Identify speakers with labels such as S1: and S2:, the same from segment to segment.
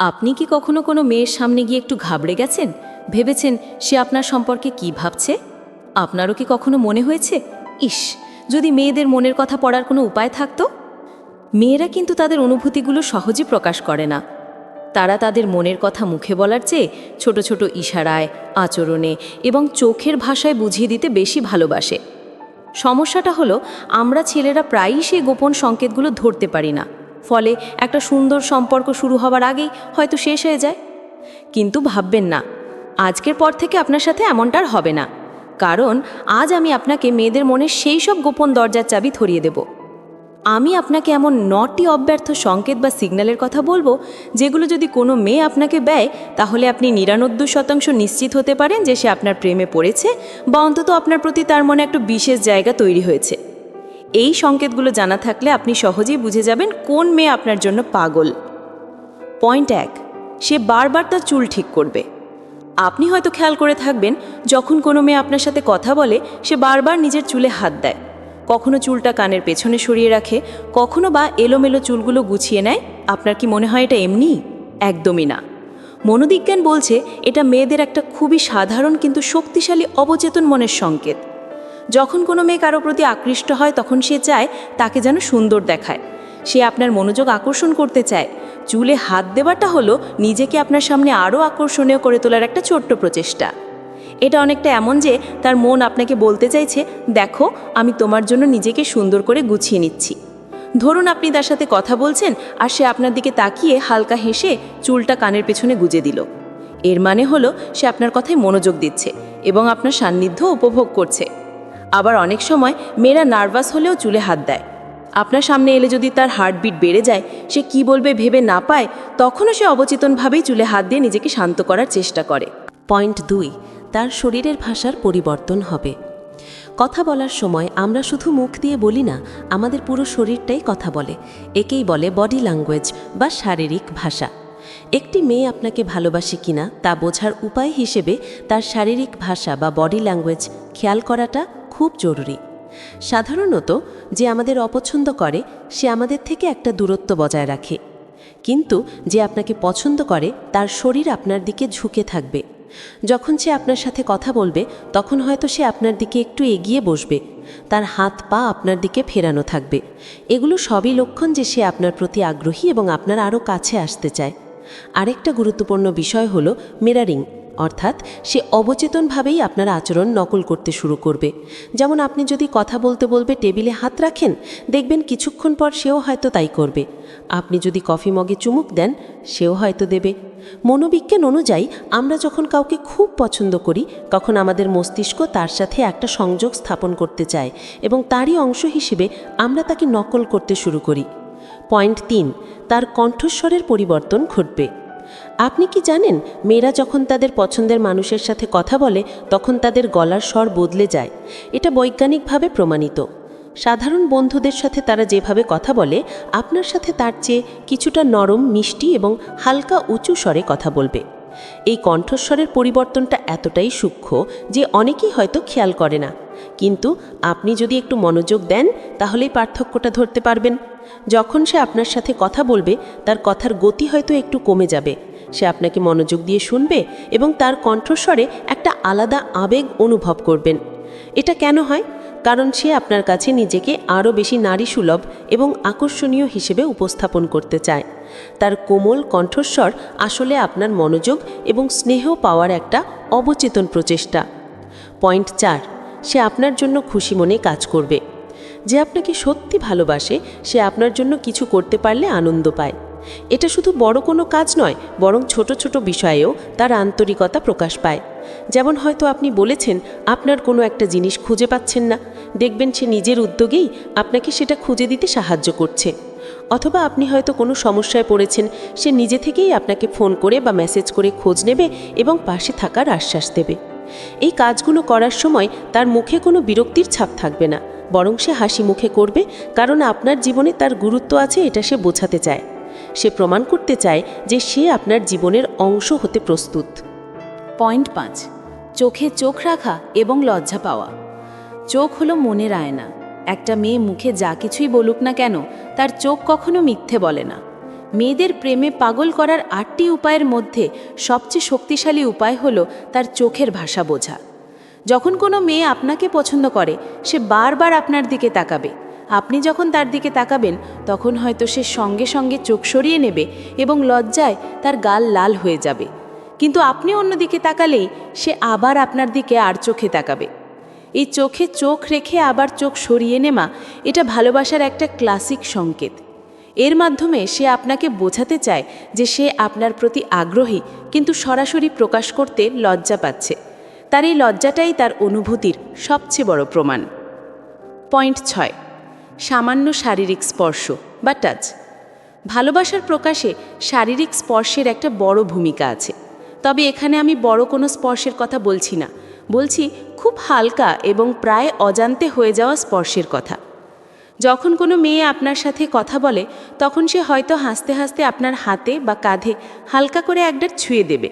S1: আপনি কি কখনো কোনো মেয়ের সামনে গিয়ে একটু ঘাবড়ে গেছেন? ভেবেছেন সে আপনার সম্পর্কে কি ভাবছে? আপনারও কি কখনো মনে হয়েছে? ইস, যদি মেয়েদের মনের কথা পড়ার কোনো উপায় থাকতো? মেয়েরা কিন্তু তাদের অনুভূতিগুলো সহজে প্রকাশ করে না। তারা তাদের মনের কথা মুখে বলার চেয়ে ছোট ছোট ইশারায়, আচরণে এবং চোখের ভাষায় বুঝিয়ে দিতে বেশি ভালোবাসে। সমস্যাটা হলো, আমরা ছেলেরা প্রায়ই সেই গোপন সংকেতগুলো ধরতে পারি না। ফলে একটা সুন্দর সম্পর্ক শুরু হওয়ার আগেই হয়তো শেষ হয়ে যায়। কিন্তু ভাববেন না, আজকের পর থেকে আপনার সাথে এমনটা আর হবে না। কারণ আজ আমি আপনাকে মেয়েদের মনে সেই সব গোপন দরজার চাবি ধরিয়ে দেব। আমি আপনাকে এমন নটি অব্যর্থ সংকেত বা সিগন্যালের কথা বলব, যেগুলো যদি কোনো মেয়ে আপনাকে ব্যয়, তাহলে আপনি নিরানব্বই শতাংশ নিশ্চিত হতে পারেন যে সে আপনার প্রেমে পড়েছে বা অন্তত আপনার প্রতি তার মনে একটা বিশেষ জায়গা তৈরি হয়েছে। এই সংকেতগুলো জানা থাকলে আপনি সহজেই বুঝে যাবেন কোন মেয়ে আপনার জন্য পাগল। পয়েন্ট এক, সে বারবার তার চুল ঠিক করবে। আপনি হয়তো খেয়াল করে থাকবেন, যখন কোনো মেয়ে আপনার সাথে কথা বলে, সে বারবার নিজের চুলে হাত দেয়। কখনো চুলটা কানের পেছনে সরিয়ে রাখে, কখনো বা এলোমেলো চুলগুলো গুছিয়ে নেয়। আপনার কি মনে হয় এটা এমনি? একদমই না। মনোবিজ্ঞান বলছে, এটা মেয়েদের একটা খুবই সাধারণ কিন্তু শক্তিশালী অবচেতন মনের সংকেত। যখন কোনো মেয়ে কারও প্রতি আকৃষ্ট হয়, তখন সে চায় তাকে যেন সুন্দর দেখায়। সে আপনার মনোযোগ আকর্ষণ করতে চায়। চুলে হাত দেওয়াটা হলো নিজেকে আপনার সামনে আরও আকর্ষণীয় করে তোলার একটা ছোট্ট প্রচেষ্টা। এটা অনেকটা এমন যে তার মন আপনাকে বলতে চাইছে, দেখো, আমি তোমার জন্য নিজেকে সুন্দর করে গুছিয়ে নিচ্ছি। ধরুন আপনি তার সাথে কথা বলছেন, আর সে আপনার দিকে তাকিয়ে হালকা হেসে চুলটা কানের পেছনে গুজে দিল। এর মানে হলো সে আপনার কথায় মনোযোগ দিচ্ছে এবং আপনার সান্নিধ্য উপভোগ করছে। আবার অনেক সময় মেয়েরা নার্ভাস হলেও চুলে হাত দেয়। আপনার সামনে এলে যদি তার হার্টবিট বেড়ে যায়, সে কি বলবে ভেবে না পায়, তখনও সে অবচেতনভাবেই চুলে হাত দিয়ে নিজেকে শান্ত করার চেষ্টা করে।
S2: পয়েন্ট দুই, তার শরীরের ভাষার পরিবর্তন হবে। কথা বলার সময় আমরা শুধু মুখ দিয়ে বলি না, আমাদের পুরো শরীরটাই কথা বলে। একেই বলে বডি ল্যাঙ্গুয়েজ বা শারীরিক ভাষা। একটি মেয়ে আপনাকে ভালোবাসে কিনা তা বোঝার উপায় হিসেবে তার শারীরিক ভাষা বা বডি ল্যাঙ্গুয়েজ খেয়াল করাটা খুব জরুরি। সাধারণত যে আমাদের অপছন্দ করে, সে আমাদের থেকে একটা দূরত্ব বজায় রাখে। কিন্তু যে আপনাকে পছন্দ করে, তার শরীর আপনার দিকে ঝুঁকে থাকবে। যখন সে আপনার সাথে কথা বলবে, তখন হয়তো সে আপনার দিকে একটু এগিয়ে বসবে। তার হাত পা আপনার দিকে ফেরানো থাকবে। এগুলো সবই লক্ষণ যে সে আপনার প্রতি আগ্রহী এবং আপনার আরও কাছে আসতে চায়। আরেকটা গুরুত্বপূর্ণ বিষয় হলো মিরারিং অর্থাৎ সে অবচেতনভাবেই আপনার আচরণ নকল করতে শুরু করবে। যেমন আপনি যদি কথা বলতে বলবে, টেবিলে হাত রাখেন, দেখবেন কিছুক্ষণ পর সেও হয়তো তাই করবে। আপনি যদি কফি মগে চুমুক দেন, সেও হয়তো দেবে। মনোবিজ্ঞান অনুযায়ী, আমরা যখন কাউকে খুব পছন্দ করি, তখন আমাদের মস্তিষ্ক তার সাথে একটা সংযোগ স্থাপন করতে চায় এবং তারই অংশ হিসেবে আমরা তাকে নকল করতে শুরু করি। পয়েন্ট তিন, তার কণ্ঠস্বরের পরিবর্তন ঘটবে। আপনি কি জানেন, মেয়েরা যখন তাদের পছন্দের মানুষের সাথে কথা বলে, তখন তাদের গলার স্বর বদলে যায়। এটা বৈজ্ঞানিকভাবে প্রমাণিত। সাধারণ বন্ধুদের সাথে তারা যেভাবে কথা বলে, আপনার সাথে তার চেয়ে কিছুটা নরম, মিষ্টি এবং হালকা উঁচু স্বরে কথা বলবে। এই কণ্ঠস্বরের পরিবর্তনটা এতটাই সূক্ষ্ম যে অনেকেই হয়তো খেয়াল করে না। কিন্তু আপনি যদি একটু মনোযোগ দেন, তাহলেই পার্থক্যটা ধরতে পারবেন। যখন সে আপনার সাথে কথা বলবে, তার কথার গতি হয়তো একটু কমে যাবে। সে আপনাকে মনোযোগ দিয়ে শুনবে এবং তার কণ্ঠস্বরে একটা আলাদা আবেগ অনুভব করবেন। এটা কেন হয়? কারণ সে আপনার কাছে নিজেকে আরও বেশি নারী সুলভ এবং আকর্ষণীয় হিসেবে উপস্থাপন করতে চায়। তার কোমল কণ্ঠস্বর আসলে আপনার মনোযোগ এবং স্নেহ পাওয়ার একটা অবচেতন প্রচেষ্টা। পয়েন্ট চার, সে আপনার জন্য খুশি মনে কাজ করবে। যে আপনাকে সত্যি ভালোবাসে, সে আপনার জন্য কিছু করতে পারলে আনন্দ পায়। এটা শুধু বড় কোনো কাজ নয়, বরং ছোট ছোট বিষয়েও তার আন্তরিকতা প্রকাশ পায়। যেমন হয়তো আপনি বলেছেন, আপনার কোনো একটা জিনিস খুঁজে পাচ্ছেন না। দেখবেন সে নিজের উদ্যোগেই আপনাকে সেটা খুঁজে দিতে সাহায্য করছে। অথবা আপনি হয়তো কোনো সমস্যায় পড়েছেন, সে নিজে থেকেই আপনাকে ফোন করে বা মেসেজ করে খোঁজ নেবে এবং পাশে থাকার আশ্বাস দেবে। এই কাজগুলো করার সময় তার মুখে কোনো বিরক্তির ছাপ থাকবে না, বরং সে হাসি মুখে করবে, কারণ আপনার জীবনে তার গুরুত্ব আছে, এটা সে বোঝাতে চায়। সে প্রমাণ করতে চায় যে সে আপনার জীবনের অংশ হতে প্রস্তুত।
S1: পয়েন্ট পাঁচ, চোখে চোখ রাখা এবং লজ্জা পাওয়া। চোখ হলো মনের আয়না। একটা মেয়ে মুখে যা কিছুই বলুক না কেন, তার চোখ কখনো মিথ্যে বলে না। মেয়েদের প্রেমে পাগল করার আটটি উপায়ের মধ্যে সবচেয়ে শক্তিশালী উপায় হলো তার চোখের ভাষা বোঝা। যখন কোনো মেয়ে আপনাকে পছন্দ করে, সে বারবার আপনার দিকে তাকাবে। আপনি যখন তার দিকে তাকাবেন, তখন হয়তো সে সঙ্গে সঙ্গে চোখ সরিয়ে নেবে এবং লজ্জায় তার গাল লাল হয়ে যাবে। কিন্তু আপনি অন্যদিকে তাকালেই সে আবার আপনার দিকে আর চোখে তাকাবে। এই চোখে চোখ রেখে আবার চোখ সরিয়ে নেওয়া এটা ভালোবাসার একটা ক্লাসিক সংকেত। এর মাধ্যমে সে আপনাকে বোঝাতে চায় যে সে আপনার প্রতি আগ্রহী, কিন্তু সরাসরি প্রকাশ করতে লজ্জা পাচ্ছে। তার এই লজ্জাটাই তার অনুভূতির সবচেয়ে বড় প্রমাণ। পয়েন্ট ছয়, সামান্য শারীরিক স্পর্শ বা টাচ। ভালোবাসার প্রকাশে শারীরিক স্পর্শের একটা বড় ভূমিকা আছে। তবে এখানে আমি বড় কোনো স্পর্শের কথা বলছি না। বলছি, খুব হালকা এবং প্রায় অজান্তে হয়ে যাওয়া স্পর্শের কথা। যখন কোনো মেয়ে আপনার সাথে কথা বলে, তখন সে হয়তো হাসতে হাসতে আপনার হাতে বা কাঁধে হালকা করে একবার ছুঁয়ে দেবে,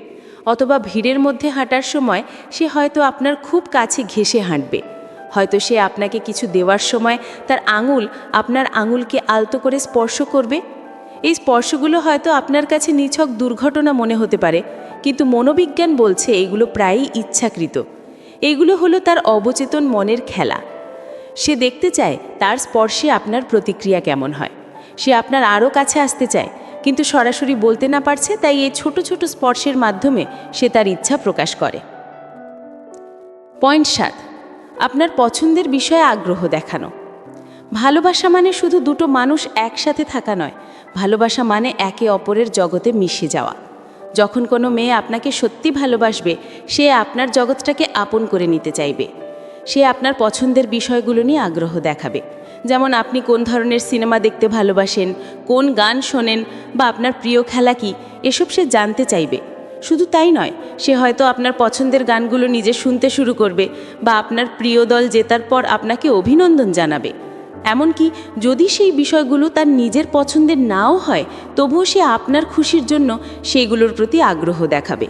S1: অথবা ভিড়ের মধ্যে হাঁটার সময় সে হয়তো আপনার খুব কাছে ঘেঁষে হাঁটবে। হয়তো সে আপনাকে কিছু দেওয়ার সময় তার আঙুল আপনার আঙুলকে আলতো করে স্পর্শ করবে। এই স্পর্শগুলো হয়তো আপনার কাছে নিছক দুর্ঘটনা মনে হতে পারে, কিন্তু মনোবিজ্ঞান বলছে এগুলো প্রায়ই ইচ্ছাকৃত। এগুলো হলো তার অবচেতন মনের খেলা। সে দেখতে চায় তার স্পর্শে আপনার প্রতিক্রিয়া কেমন হয়। সে আপনার আরও কাছে আসতে চায়, কিন্তু সরাসরি বলতে না পারছে, তাই এই ছোট ছোট স্পর্শের মাধ্যমে সে তার ইচ্ছা প্রকাশ করে। পয়েন্ট সাত, আপনার পছন্দের বিষয়ে আগ্রহ দেখানো। ভালোবাসা মানে শুধু দুটো মানুষ একসাথে থাকা নয়, ভালোবাসা মানে একে অপরের জগতে মিশে যাওয়া। যখন কোনো মেয়ে আপনাকে সত্যি ভালোবাসবে, সে আপনার জগৎটাকে আপন করে নিতে চাইবে। সে আপনার পছন্দের বিষয়গুলো নিয়ে আগ্রহ দেখাবে। যেমন আপনি কোন ধরনের সিনেমা দেখতে ভালোবাসেন, কোন গান শোনেন বা আপনার প্রিয় খেলা কি, এসব সে জানতে চাইবে। শুধু তাই নয়, সে হয়তো আপনার পছন্দের গানগুলো নিজে শুনতে শুরু করবে বা আপনার প্রিয় দল জেতার পর আপনাকে অভিনন্দন জানাবে। এমনকি যদি সেই বিষয়গুলো তার নিজের পছন্দের নাও হয়, তবুও সে আপনার খুশির জন্য সেইগুলোর প্রতি আগ্রহ দেখাবে।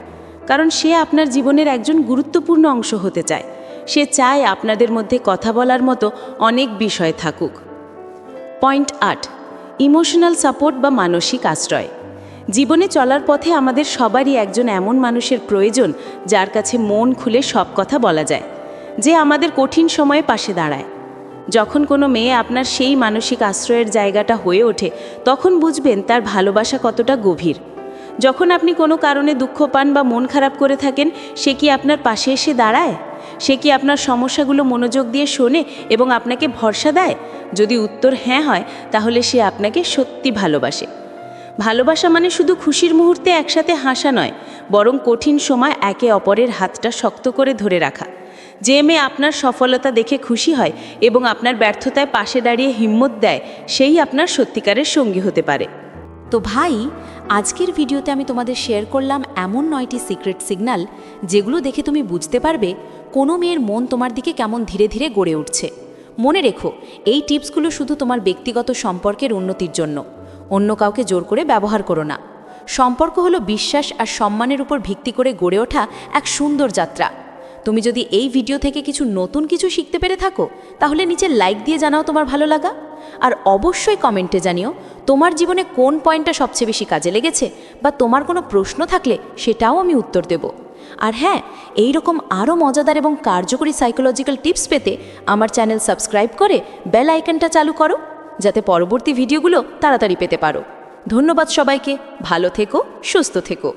S1: কারণ সে আপনার জীবনের একজন গুরুত্বপূর্ণ অংশ হতে চায়। সে চায় আপনাদের মধ্যে কথা বলার মতো অনেক বিষয় থাকুক। পয়েন্ট আট, ইমোশনাল সাপোর্ট বা মানসিক আশ্রয়। জীবনে চলার পথে আমাদের সবারই একজন এমন মানুষের প্রয়োজন যার কাছে মন খুলে সব কথা বলা যায়, যে আমাদের কঠিন সময়ে পাশে দাঁড়ায়। যখন কোনো মেয়ে আপনার সেই মানসিক আশ্রয়ের জায়গাটা হয়ে ওঠে, তখন বুঝবেন তার ভালোবাসা কতটা গভীর। যখন আপনি কোনো কারণে দুঃখ পান বা মন খারাপ করে থাকেন, সে কি আপনার পাশে এসে দাঁড়ায়? সে কি আপনার সমস্যাগুলো মনোযোগ দিয়ে শোনে এবং আপনাকে ভরসা দেয়? যদি উত্তর হ্যাঁ হয়, তাহলে সে আপনাকে সত্যি ভালোবাসে। ভালোবাসা মানে শুধু খুশির মুহূর্তে একসাথে হাসা নয়, বরং কঠিন সময় একে অপরের হাতটা শক্ত করে ধরে রাখা। যে মেয়ে আপনার সফলতা দেখে খুশি হয় এবং আপনার ব্যর্থতায় পাশে দাঁড়িয়ে হিম্মত দেয়, সেই আপনার সত্যিকারের সঙ্গী হতে পারে।
S3: তো ভাই, আজকের ভিডিওতে আমি তোমাদের শেয়ার করলাম এমন নয়টি সিক্রেট সিগন্যাল যেগুলো দেখে তুমি বুঝতে পারবে কোনো মেয়ের মন তোমার দিকে কেমন ধীরে ধীরে গড়ে উঠছে। মনে রেখো, এই টিপসগুলো শুধু তোমার ব্যক্তিগত সম্পর্কের উন্নতির জন্য, অন্য কাউকে জোর করে ব্যবহার করো না। সম্পর্ক হলো বিশ্বাস আর সম্মানের উপর ভিত্তি করে গড়ে ওঠা এক সুন্দর যাত্রা। তুমি যদি এই ভিডিও থেকে কিছু নতুন কিছু শিখতে পেরে থাকো, তাহলে নিচে লাইক দিয়ে জানাও তোমার ভালো লাগা। আর অবশ্যই কমেন্টে জানিও তোমার জীবনে কোন পয়েন্টটা সবচেয়ে বেশি কাজে লেগেছে বা তোমার কোনো প্রশ্ন থাকলে সেটাও আমি উত্তর দেব। আর হ্যাঁ এই রকম আরও মজাদার এবং কার্যকরী সাইকোলজিক্যাল টিপস পেতে আমার চ্যানেল সাবস্ক্রাইব করে বেল আইকনটা চালু করো, যাতে পরবর্তী ভিডিওগুলো তাড়াতাড়ি পেতে পারো। ধন্যবাদ সবাইকে, ভালো থেকো, সুস্থ থেকো।